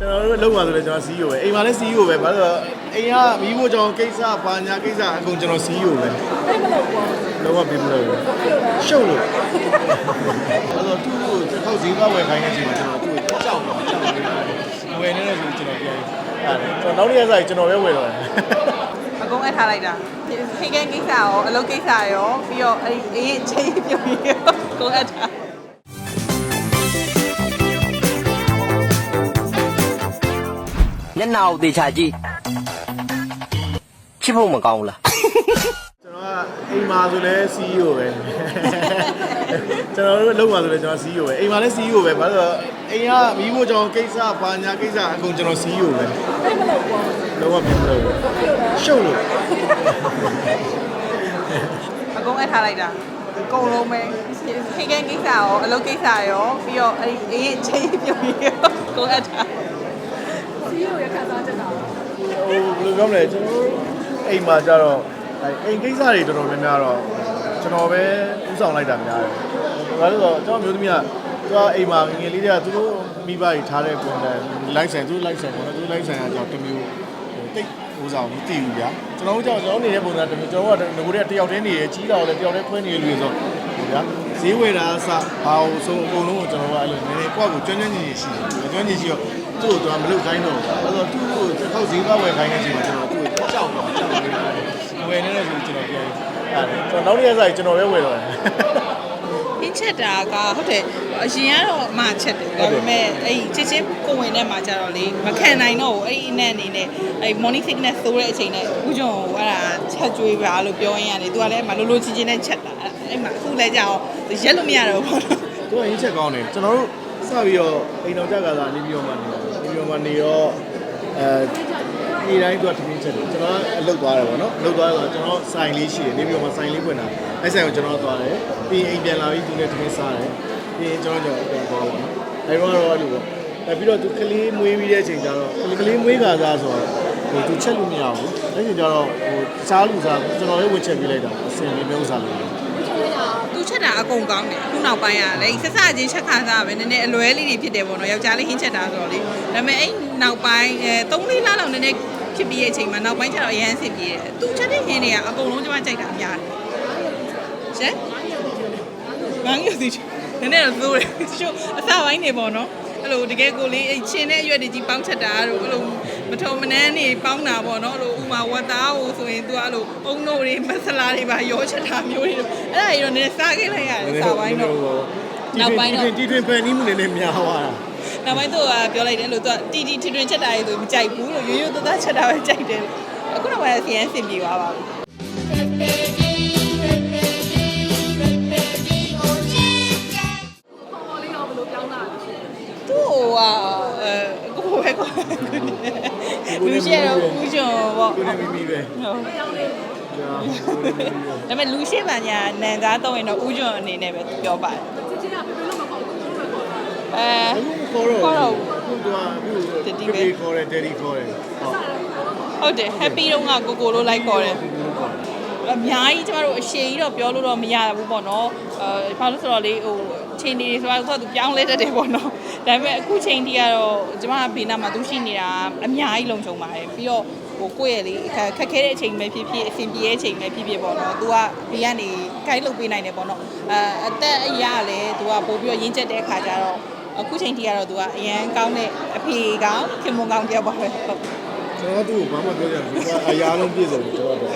ကျွန်တော်တို့လောက်ပါဆိုလဲကျွန်တော် CEO ပဲအိမ်မှာလည်း CEO ပဲဘာလို့လဲအိမ်ကမိဖို့ကြောင့်ကိစ္စဘာညာကိစ္စအကုန်ကျွန်တော် CEO ပဲအဲ့မလို့ပေါ့လုံးဝပြင်မလို့ရှုပ်လို့အဲ့တော့သူ့ကိုတစ်ခေါက်ဈေးသွားဝယ်ခိုင်းတဲ့အချိန်မှာကျွန်တော်သူ့ကိုကြောက်တော့ကြောက်နေတယ်ဝယ်နေတယ်ဆိုကျွန်တော်ပြန်အဲ့ကျွန်တော်နောက်နေ့ရက်ဆိုင်ကျွန်တော်ပဲဝယ်တော့တယ်အကုန်အပ်ထားလိုက်တာခိတ်ခဲကိစ္စရောအလုပ်ကိစ္စရောပြီးတော့အဲ့အေးချင်းပြုံးရောအကုန်အပ်ထား မျက်နှာကိုသေချာကြည့်ချစ်ဖို့မကောင်းဘူးလားကျွန်တော်ကအိမ်မှာဆိုလဲ CEO ပဲကျွန်တော်တို့လောက်ပါဆိုလဲကျွန်တော် CEO ပဲအိမ်မှာလည်း CEO ပဲဘာလို့လဲအိမ်ကမိဖို့ကြောင့်ကိစ္စဘာညာကိစ္စအကုန်ကျွန်တော် CEO ပဲအဲ့မလို့ပေါ့လုံးဝပြင်မလို့ရှုပ်လို့အကုန်အပ်ထားလိုက်တာအကုန်လုံးပဲခိတ်ခဲကိစ္စရောအလုပ်ကိစ္စရောပြီးတော့အဲ့အေးချင်းပြုံးရောအကုန်အပ်ထားစီးရိုရခါစားချက်တာ ဟိုဘယ်လိုပြောမလဲကျွန်တော်တို့အိမ်မှာကြတော့အဲအိမ်ကိစ္စတွေတော်တော်များများတော့ကျွန်တော်ပဲဥဆောင်လိုက်တာများတယ်ဘာလို့လဲဆိုတော့ကျွန်တော်မျိုးသမီးကသူကအိမ်မှာငယ်လေးတွေကသူတို့မိဘကြီးထားတဲ့ပုံစံလိုက်ဆိုင်သူတို့လိုက်ဆိုင်ပေါ့နော်သူတို့လိုက်ဆိုင်ကကြောင့်တစ်မျိုးတိတ်ဥဆောင်မသိဘူးဗျာကျွန်တော်တို့ကြောင့်ကျွန်တော်နေတဲ့ပုံစံတစ်မျိုးကျွန်တော်ကငကိုတဲ့တယောက်တည်းနေရကြီးတော့လေတယောက်တည်းခွဲနေရလူဆိုဗျာဈေးဝယ်တာအစဘာလို့ဆိုအကုန်လုံးကိုကျွန်တော်ကအဲ့လိုနည်းနည်းကိုယ့်ကိုကျွမ်းကျွမ်းကျင်ကျင်ရှိတယ်ကျွမ်းကျင်ရှိတော့ သူ့ကိုတော့မလုပ်ခိုင်းတော့ဘူးအဲ့တော့သူ့ကိုတစ်ခေါက်ဈေးသွားဝယ်ခိုင်းတဲ့အချိန်မှာကျွန်တော်သူ့ကိုကြောက်တော့ကြောက်နေတယ်ဝယ်နေတယ်ဆိုကျွန်တော်ပြန်အဲ့ကျွန်တော်နောက်နေ့ရက်ဆိုင်ကျွန်တော်ပဲဝယ်တော့တယ်ဟင်းချက်တာကဟုတ်တယ်အရင်ကတော့အမချက်တယ်ဒါပေမဲ့အဲ့ချစ်ချင်းကိုဝင်တဲ့မှာကျတော့လေမခံနိုင်တော့ဘူးအဲ့ဒီအနဲ့အနေနဲ့အဲ့ morning sickness သိုးတဲ့အချိန်နဲ့ဦးကျော်ကိုအဲ့ဒါချက်ကျွေးပါလို့ပြောရင်းရတယ်သူကလည်းမလိုလိုချင်းချင်းနဲ့ချက်တာအဲ့မှာအခုလည်းကြာအောင်ရက်လို့မရတော့ဘူးပေါ့နော်သူကရင်းချက်ကောင်းတယ်ကျွန်တော်တို့ စပြီးတော့အိမ်တော်ကြကစားနေပြီးတော့မှနေနေပြီးတော့မှနေတော့အဲဒီတိုင်းသူကထမင်းချက်တယ်ကျွန်တော်ကအလုပ်သွားတယ်ပေါ့နော်အလုပ်သွားတော့ကျွန်တော်ဆိုင်လေးရှိတယ်နေပြီးတော့မှဆိုင်လေးဖွင့်တာအဲဆိုင်ကိုကျွန်တော်သွားတယ်ပြီးရင်အိမ်ပြန်လာပြီးသူနဲ့ထမင်းစားတယ်ပြီးရင်ကျွန်တော်ကျွန်တော်ပြန်သွားပါတော့အဲတော့တော့အဲ့လိုပေါ့အဲပြီးတော့သူကလေးမွေးပြီးတဲ့အချိန်ကျတော့ကလေးမွေးခါစားဆိုတော့ဟိုသူချက်လို့မရဘူးအဲ့ဒီကျတော့ဟိုစားလူစားကျွန်တော်လည်းဝင်ချက်ပေးလိုက်တာအစင်လေးမျိုးစားလို့ သူချက်တာအကုန်ကောင်းတယ်အခုနောက်ပိုင်းကလည်းဆက်စချင်းချက်ခါစားပဲနည်းနည်းအလွဲလေးတွေဖြစ်တယ်ပေါ့နော်ယောက်ျားလေးဟင်းချက်တာဆိုတော့လေဒါပေမဲ့အဲ့နောက်ပိုင်းအဲ3လေးလလောက်နည်းနည်းဖြစ်ပြီးတဲ့အချိန်မှာနောက်ပိုင်းကျတော့အရန်အဆင်ပြေတယ်သူချက်တဲ့ဟင်းတွေကအကုန်လုံးကျမကြိုက်တာအများတယ်ရှင်ငန်းရစီနည်းနည်းတော့သိုးတယ်ရှုအစပိုင်းနေပေါ့နော် အဲ့လိုတကယ်ကိုလေးအဲ့ချင်းတဲ့အရွက်တွေကြီးပေါင်းချက်တာတို့အဲ့လိုမထုံမနှမ်းနေပေါင်းတာပေါ့နော်အဲ့လိုဥမာဝတ်သားကိုဆိုရင်သူကအဲ့လိုအုံတို့တွေမဆလာတွေပါရောချက်တာမျိုးတွေအဲ့ဒါကြီးတော့နည်းနည်းစားခဲ့လိုက်ရတယ်စပိုင်းတော့နောက်ပိုင်းတော့တီထွင်ဖန်နီးမှုနည်းနည်းများသွားတာနောက်ပိုင်းသူကပြောလိုက်တယ်လို့သူကတီတီထွင်ထွင်ချက်တာရေးဆိုမကြိုက်ဘူးလို့ရိုးရိုးသားသားချက်တာပဲကြိုက်တယ်လို့အခုတော့မှဆီယန်စင်ပြေသွားပါပြီ လူရှိရတော့ဦးကျော်ပေါ့ကိုနေမိမိပဲဟုတ်ပြောင်းလေးကြာကိုနေမိမိပဲဒါပေမဲ့လူရှိမှညာနန်သားတော့ရင်တော့ဦးကျော်အနေနဲ့ပဲပြောပါတယ်ချစ်ချင်းကပြပြလို့မပေါ့ဘူးသူတို့ပဲခေါ်တာအဲခေါ်တော့ခေါ်တော့အခုကအခု Daddy ပဲ Daddy ခေါ်တယ် Daddy ခေါ်တယ်ဟုတ်ဟုတ်တယ် happy တော့ကကိုကိုလို့လိုက်ခေါ်တယ် အများကြီးကျမတို့အရှိန်ကြီးတော့ပြောလို့တော့မရဘူးပေါ့နော်အဲဘာလို့ဆိုတော့လေဟိုချိန်နေဆိုတော့သူကပြောင်းလဲတတ်တယ်ပေါ့နော်ဒါပေမဲ့အခုချိန်ထိကတော့ကျမဘေးနားမှာသူရှိနေတာအများကြီးလုံခြုံပါတယ်ပြီးတော့ဟိုကိုယ့်ရဲ့လေခက်ခက်ခဲတဲ့အချိန်ပဲဖြစ်ဖြစ်အဆင်ပြေတဲ့အချိန်ပဲဖြစ်ဖြစ်ပေါ့နော်။ तू ကဘေးကနေ guide လုပ်ပေးနိုင်တယ်ပေါ့နော်။အဲအသက်အရာလည်း तू ကပို့ပြီးတော့ရင်းချက်တဲ့အခါကျတော့အခုချိန်ထိကတော့ तू ကအရန်ကောင်းတဲ့အဖေကောင်ခင်မွန်ကောင်တယောက်ပါပဲဟုတ် ကျွန်တော်သူ့ကိုဘာမှပြောကြဘူးသူကအရာလုံးပြည့်စုံတယ်ကျွန်တော်တော့